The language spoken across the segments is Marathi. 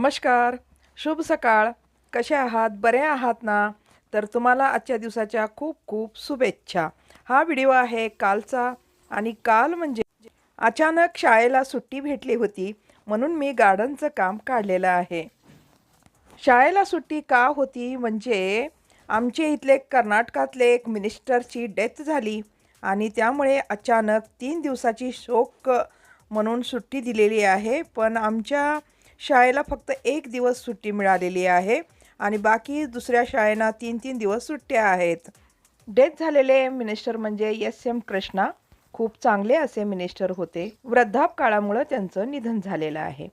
नमस्कार. शुभ सकाळ. कसे आहात? बरे आहात ना? तर तुम्हाला आजच्या दिवसाच्या खूप खूप शुभेच्छा. हा व्हिडिओ आहे कालचा आणि काल म्हणजे अचानक शाळेला सुट्टी भेटली होती म्हणून मी गार्डनचं काम काढलेलं आहे. शाळेला सुट्टी का होती म्हणजे आमचे इथले कर्नाटकातले एक मिनिस्टरची डेथ झाली आणि त्यामुळे अचानक तीन दिवसाची शोक म्हणून सुट्टी दिलेली आहे. पण आमच्या शाळेला फक्त एक दिवस सुट्टी मिळालेली आहे आणि बाकी दुसऱ्या शाळेना तीन तीन दिवस सुट्ट्या आहेत. डेथ झालेले मिनिस्टर म्हणजे एस एम कृष्णा खूप चांगले असे मिनिस्टर होते. वृद्धापकाळामुळं त्यांचं निधन झालेलं आहे.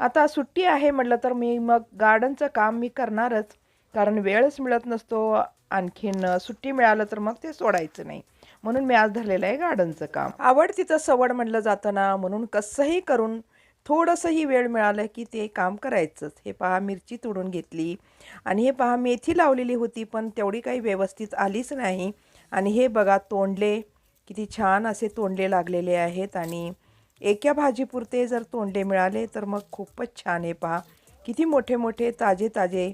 आता सुट्टी आहे म्हटलं तर मी मग गार्डनचं काम मी करणारच. कारण वेळच मिळत नसतो. आणखीन सुट्टी मिळालं तर मग ते सोडायचं नाही. म्हणून मी आज धरलेलं आहे गार्डनचं काम. आवड सवड म्हटलं जातं ना म्हणून कसंही करून थोडंसंही वेळ मिळालं की ते काम करायचंच. हे पहा मिरची तोडून घेतली. आणि हे पहा मेथी लावलेली होती पण तेवढी काही व्यवस्थित आलीच नाही. आणि हे बघा तोंडले किती छान असे तोंडले लागलेले आहेत. आणि एका भाजीपुरते जर तोंडले मिळाले तर मग खूपच छान आहे पहा. किती मोठे मोठे ताजे ताजे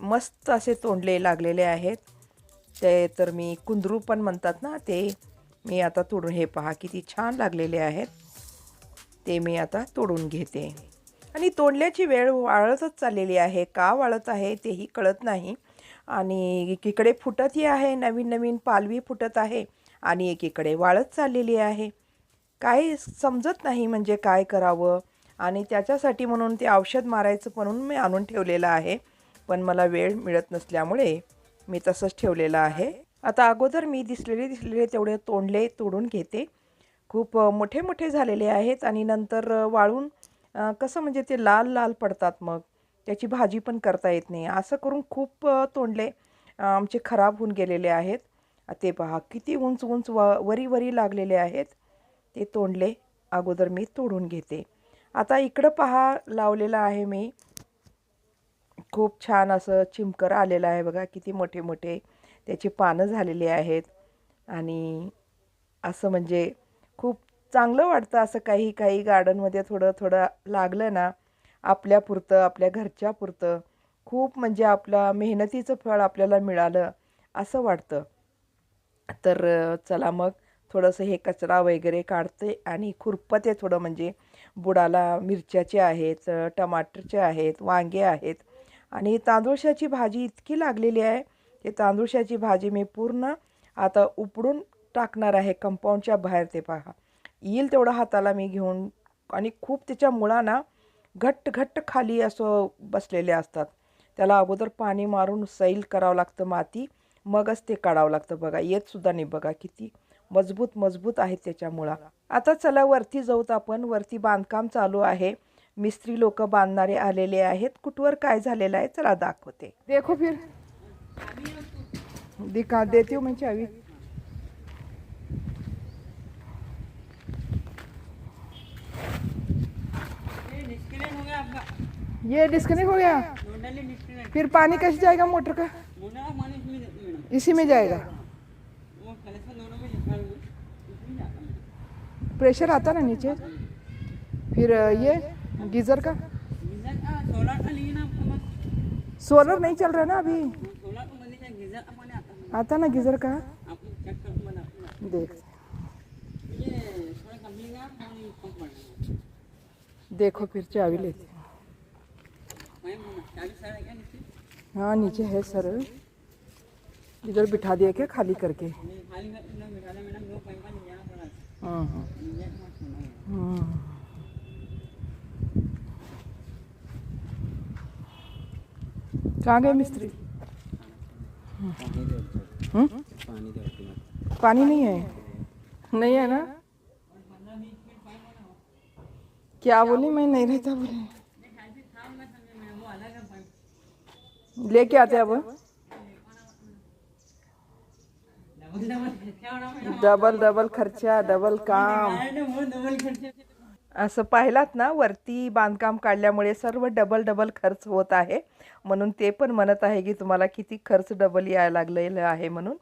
मस्त असे तोंडले लागलेले आहेत. ते तर मी कुंदरू पण म्हणतात ना ते मी आता तोडून हे पहा किती छान लागलेले आहेत. ते मी आता तोडून घेते. आणि तोडल्याची वेळ वाळतच चाललेली आहे. का वाळत आहे तेही कळत नाही. आणि एकीकडे फुटतही आहे. नवीन नवीन पालवी फुटत आहे. आणि एकीकडे वाळत चाललेली आहे. काय समजत नाही म्हणजे काय करावं. आणि त्याच्यासाठी म्हणून ते औषध मारायचं म्हणून मी आणून ठेवलेलं आहे. पण मला वेळ मिळत नसल्यामुळे मी तसंच ठेवलेलं आहे. आता अगोदर मी दिसलेले दिसलेले तेवढे तोंडले तोडून घेते. खूप मोठे मोठे झालेले आहेत आणि नंतर वाळून कसं म्हणजे ते लाल लाल पडतात मग. त्याची भाजी पण करता येत नाही. असं करून खूप तोंडले आमचे खराब होऊन गेलेले आहेत. ते पहा किती उंच उंच व वरी वरी लागलेले आहेत. ते तोंडले अगोदर मी तोडून घेते. आता इकडं पहा लावलेलं आहे मी. खूप छान असं चिमकर आलेलं आहे बघा किती मोठे मोठे त्याची पानं झालेली आहेत. आणि असं म्हणजे खूप चांगलं वाटतं असं काही काही गार्डनमध्ये थोडं थोडं लागलं ना आपल्यापुरतं आपल्या घरच्यापुरतं खूप म्हणजे आपला मेहनतीचं फळ आपल्याला मिळालं असं वाटतं. तर चला मग थोडंसं हे कचरा वगैरे काढते आणि खुरपते थोडं म्हणजे बुडाला मिरच्याचे आहेत टमाटरचे आहेत वांगे आहेत आणि तांदूळशाची भाजी इतकी लागलेली आहे की तांदूळशाची भाजी मी पूर्ण आता उपडून टाकणार आहे कंपाऊंडच्या बाहेर ते पहा. येईल तेवढा हाताला मी घेऊन आणि खूप त्याच्या मुळा ना घट्ट घट्ट खाली असं बसलेले असतात. त्याला अगोदर पाणी मारून सैल करावं लागतं माती मगच ते काढावं लागतं. बघा येत सुद्धा नाही. बघा किती मजबूत मजबूत आहेत त्याच्या मुळा. आता चला वरती जाऊत आपण. वरती बांधकाम चालू आहे. मिस्त्री लोक बांधणारे आलेले आहेत. कुठवर काय झालेलं आहे चला दाखवते. देखो फिर. दिखा देती हूँ ये डिस्कनेक्ट हो गया? फिर पानी कैसे जाएगा मोटर का? इसी में जाएगा। प्रेशर आता ना नीचे। फिर ये गीजर का। सोलर नहीं चल रहा ना अभी। आता ना गीजर का? देख देखो फिर चाबी लेते हैं मैं मोना चालीस साल है क्या नीचे हाँ नीचे है सर। इधर बिठा दिया क्या खाली करके? मैं खाली में ना बिठा दे मैडम दो पाइप ले जाना पड़ा हाँ हाँ। गीजर का सोना है। हाँ। कहाँ गए मिस्त्री? पानी दे हम्म? पानी दे पानी नहीं है? नहीं है ना? क्या बोली? मैं नहीं रहता बोले। लेके आते अब डबल डबल खर्चा डबल काम। असं पाहिलात ना वरती बांधकाम काढल्यामुळे सर्व डबल डबल खर्च होत आहे. म्हणून ते पण म्हणत आहे की तुम्हाला किती खर्च डबल यायला लागलेलं आहे म्हणून.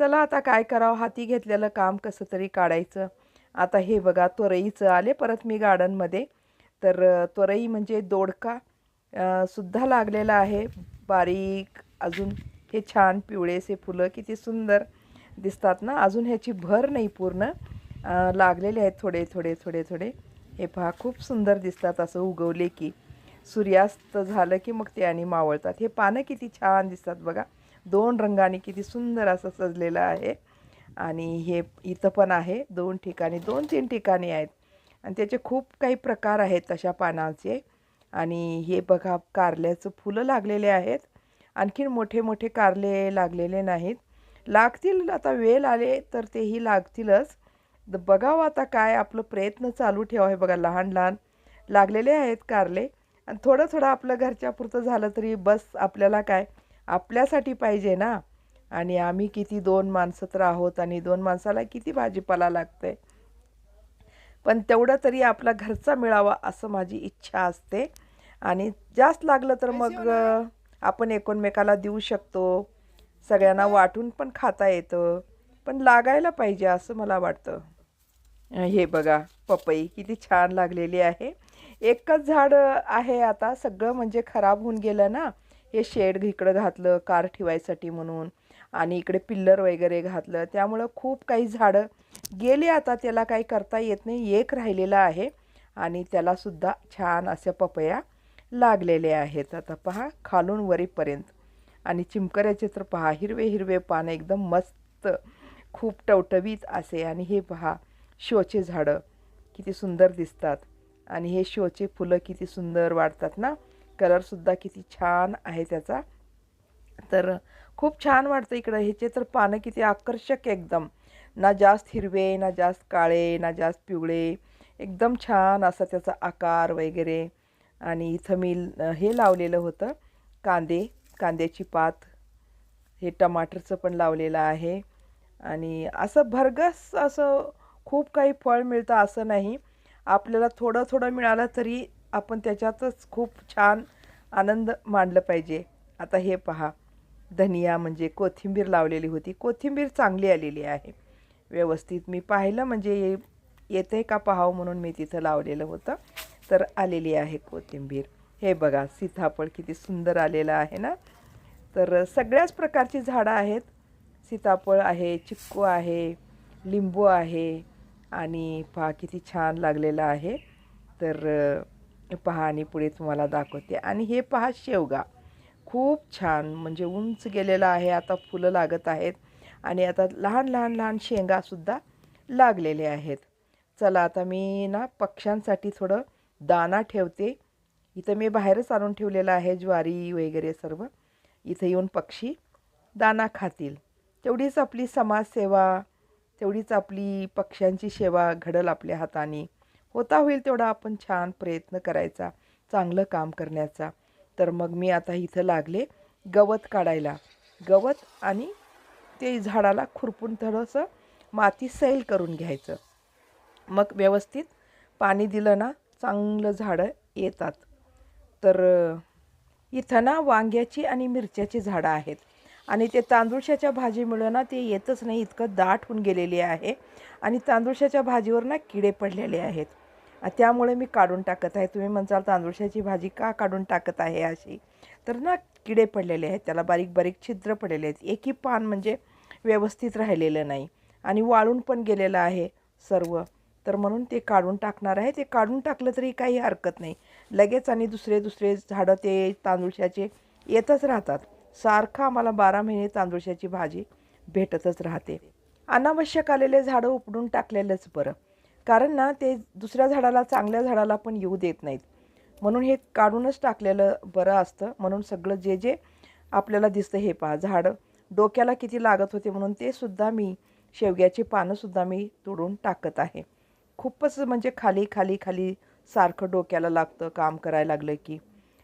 चला आता काय करावं हाती घेतलेलं काम कसं तरी काढायचं. आता हे बघा तोरईचं आले परत मी गार्डनमध्ये तर तोरई म्हणजे दोडका सुद्धा लागलेला आहे. बारीक अजून हे छान पिवळेसे फुलं किती सुंदर दिसतात ना. अजून ह्याची भर नाही पूर्ण. लागलेले आहेत थोडे थोडे थोडे थोडे. हे पहा खूप सुंदर दिसतात असं उगवले की. सूर्यास्त झालं की मग ते आणि मावळतात. हे पानं किती छान दिसतात बघा. दोन रंगाने किती सुंदर असं सजलेलं आहे. आणि हे इथं पण आहे. दोन ठिकाणी दोन तीन ठिकाणी आहेत. आणि त्याचे खूप काही प्रकार आहेत तशा पानाचे. आणि हे बघा कारल्याचं फुलं लागलेले आहेत. आणखीन मोठे मोठे कारले लागलेले नाहीत. लागतील आता वेळ आले तर तेही लागतीलच. बघावं आता काय आपलं प्रयत्न चालू ठेवा. हे बघा लहान लहान लागलेले आहेत कारले. आणि थोडं थोडं आपलं घरच्या पुरतं झालं तरी बस आपल्याला काय? आपल्यासाठी पाहिजे ना. आणि आम्ही किती दोन माणसं तर आहोत आणि दोन माणसाला किती भाजीपाला लागतं आहे पण तेवढं तरी आपला घरचा मिळावा असं माझी इच्छा असते. आणि जास्त लागलं तर मग आपण एकोणमेकाला देऊ शकतो. सगळ्यांना वाटून पण खाता येतं. पण लागायला पाहिजे असं मला वाटतं. हे बघा पपई किती छान लागलेली आहे. एकच झाड आहे आता सगळं म्हणजे खराब होऊन गेलं ना. हे शेड इकडं घातलं कार ठेवायसाठी म्हणून. आणि इकडे पिल्लर वगैरे घातलं. त्यामुळं खूप काही झाडं गेले. आता त्याला काही करता येत नाही. एक राहिलेलं आहे आणि त्यालासुद्धा छान अशा पपया लागलेले आहेत. आता पहा खालून वरीपर्यंत. आणि चिमकऱ्याचे तर पहा हिरवे हिरवे पानं एकदम मस्त खूप टवटवीत असे. आणि हे पहा शोचे झाडं किती सुंदर दिसतात. आणि हे शोचे फुलं किती सुंदर वाटतात ना. कलरसुद्धा किती छान आहे त्याचा. तर खूप छान वाटतं इकडं. ह्याचे तर पानं किती आकर्षक एकदम. ना जास्त हिरवे ना जास्त काळे ना जास्त पिवळे. एकदम छान असा त्याचा आकार वगैरे. आणि इथं मी हे लावलेलं होतं कांदे कांद्याची पात. हे टमाटरचं पण लावलेलं आहे. आणि असं भरगस असं खूप काही फळ मिळतं असं नाही. आपल्याला थोडं थोडं मिळालं तरी आपण त्याच्यातच खूप छान आनंद मांडलं पाहिजे. आता हे पहा. धनिया म्हणजे कोथिंबीर लावलेली होती. कोथिंबीर चांगली आलेली आहे. व्यवस्थित मी पाहिलं म्हणजे ये येते का पाहावं म्हणून मी तिथं लावलेलं होतं. तर आलेली आहे कोथिंबीर. हे बघा सीताफळ किती सुंदर आलेलं आहे ना? तर सगळ्याच प्रकारची झाडं आहेत. सीताफळ आहे चिक्कू आहे लिंबू आहे आणि पहा किती छान लागलेलं आहे. तर पहा आणि पुढे तुम्हाला दाखवते. आणि हे पहा शेवगा. खूप छान. म्हणजे उंच गेलेलं आहे आता फुलं लागत आहेत आणि आता लहान लहान लहान शेंगासुद्धा लागलेले आहेत. चला आता मी ना पक्ष्यांसाठी थोडं दाना ठेवते. इथं मी बाहेरच आणून ठेवलेलं आहे ज्वारी वगैरे सर्व. इथं येऊन पक्षी दाना खातील. तेवढीच आपली समाजसेवा तेवढीच आपली पक्ष्यांची सेवा घडल आपल्या हाताने. होता होईल तेवढा आपण छान प्रयत्न करायचा चांगलं काम करण्याचा. तर मग मी आता इथं लागले गवत काढायला. गवत आणि ते झाडाला खुरपून थोडंसं माती सैल करून घ्यायचं. मग व्यवस्थित पाणी दिलं ना चांगलं झाडं येतात. तर इथं ना वांग्याची आणि मिरच्याची झाडं आहेत. आणि ते तांदूळशाच्या भाजीमुळं ना ते येतच नाही इतकं दाट होऊन गेलेले आहे. आणि तांदूळशाच्या भाजीवर ना किडे पडलेले आहेत. त्यामुळे मी काढून टाकत आहे. तुम्ही म्हणसाल तांदूळशाची भाजी का काढून टाकत आहे अशी? तर ना किडे पडलेले आहेत. त्याला बारीक बारीक छिद्र पडलेले आहेत. एकही पान म्हणजे व्यवस्थित राहिलेलं नाही. आणि वाळून पण गेलेलं आहे सर्व. तर म्हणून ते काढून टाकणार आहे. ते काढून टाकलं तरी काही हरकत नाही. लगेच आणि दुसरे दुसरे झाडं ते तांदूळशाचे येतच राहतात. सारखं आम्हाला बारा महिने तांदूळशाची भाजी भेटतच राहते. अनावश्यक आलेले झाडं उपडून टाकलेलंच बरं. कारण ना ते दुसऱ्या झाडाला चांगल्या झाडाला पण येऊ देत नाहीत. म्हणून हे काढूनच टाकलेलं बरं असतं. म्हणून सगळं जे जे आपल्याला दिसतं हे पहा. झाडं डोक्याला किती लागत होते म्हणून ते सुद्धा मी शेवग्याची पानंसुद्धा मी तोडून टाकत आहे. खूपच म्हणजे खाली खाली खाली सारखं डोक्याला लागतं काम करायला लागलं की.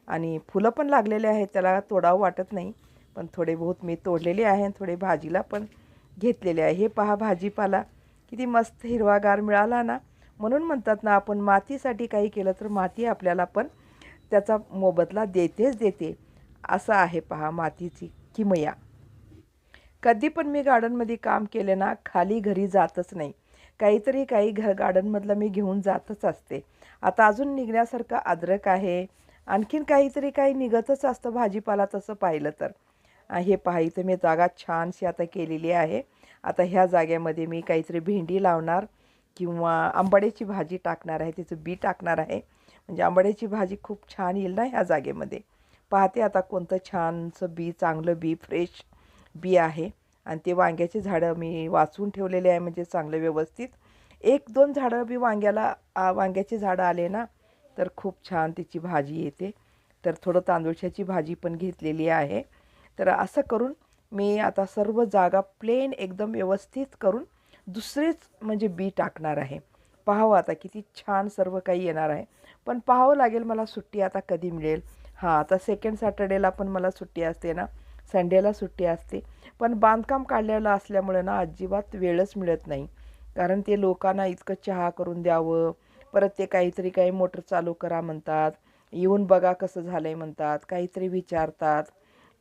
आणि फुलं पण लागलेले आहेत त्याला तोडावं वाटत नाही. पण थोडे बहुत मी तोडलेले आहे आणि थोडे भाजीला पण घेतलेले आहे. हे पहा भाजीपाला. किती मस्त हिरवागार मिळाला ना म्हणून म्हणतात ना आपण मातीसाठी काही केलं तर माती आपल्याला पण त्याचा मोबदला देतेच देते. असं आहे पहा मातीची किमया. कधी पण मी गार्डनमध्ये काम केले ना खाली घरी जातच नाही. काहीतरी काही घर गार्डनमधलं मी घेऊन जातच असते. आता अजून निघण्यासारखं अद्रक आहे. आणखीन काहीतरी काही निघतच असतं भाजीपाला तसं पाहिलं तर. हे पहा इथं मी जागा छानशी आता केलेली आहे. आता ह्या जागेमध्ये मी काहीतरी भेंडी लावणार किंवा आंबाड्याची भाजी टाकणार आहे तिचं बी टाकणार आहे. म्हणजे आंबाड्याची भाजी खूप छान येईल ना ह्या जागेमध्ये. पाहते आता कोणतं छानसं बी चांगलं बी फ्रेश बी आहे. आणि ते वांग्याचे झाडं मी वाचून ठेवलेले आहे म्हणजे चांगलं व्यवस्थित. एक दोन झाडं बी वांग्याला वांग्याचे झाडं आले ना तर खूप छान तिची भाजी येते. तर थोडं तांदूळशाची भाजी पण घेतलेली आहे. तर असं करून मी आता सर्व जागा प्लेन एकदम व्यवस्थित करून दुसरेच म्हणजे बी टाकणार आहे. पाहावं आता किती छान सर्व काही येणार आहे. पण पाहावं लागेल मला सुट्टी आता कधी मिळेल. हां आता सेकंड सॅटर्डेला पण मला सुट्टी असते ना. संडेला सुट्टी असते. पण बांधकाम काढलेलं असल्यामुळे ना अजिबात वेळच मिळत नाही. कारण ते लोकांना इतकं चहा करून द्यावं. परत ते काहीतरी काही मोटर चालू करा म्हणतात. येऊन बघा कसं झालं आहे म्हणतात. काहीतरी विचारतात.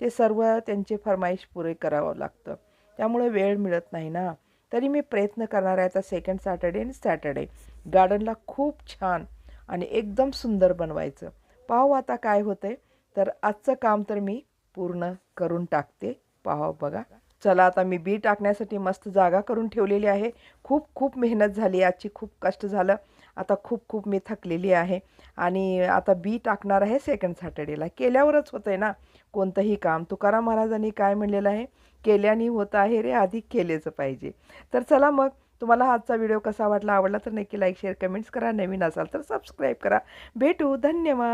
ते सर्व त्यांचे फरमाईश पुरे करावं लागतं. त्यामुळे वेळ मिळत नाही ना. तरी मी प्रयत्न करणार आहे आता सेकंड सॅटर्डे आणि सॅटर्डे गार्डनला खूप छान आणि एकदम सुंदर बनवायचं. पाहू आता काय होतंय. तर आजचं काम तर मी पूर्ण करून टाकते. पाहा बघा. चला आता मी बी टाकण्यासाठी मस्त जागा करून ठेवलेली आहे. खूप खूप मेहनत झाली. आजची खूप कष्ट झालं. आता खूप खूप मी थकलेली आहे. आणि आता बी टाकणार आहे सेकंड सॅटर्डेला केल्यावरच होतं आहे ना. कोणतंही काम. तुकाराम महाराजांनी काय म्हणलेलं आहे? केल्याने होतं आहे रे आधी केलेचं पाहिजे. तर चला मग तुम्हाला आजचा व्हिडिओ कसा वाटला आवडला तर नक्की लाईक शेअर कमेंट्स करा. नवीन असाल तर सबस्क्राईब करा. भेटू. धन्यवाद.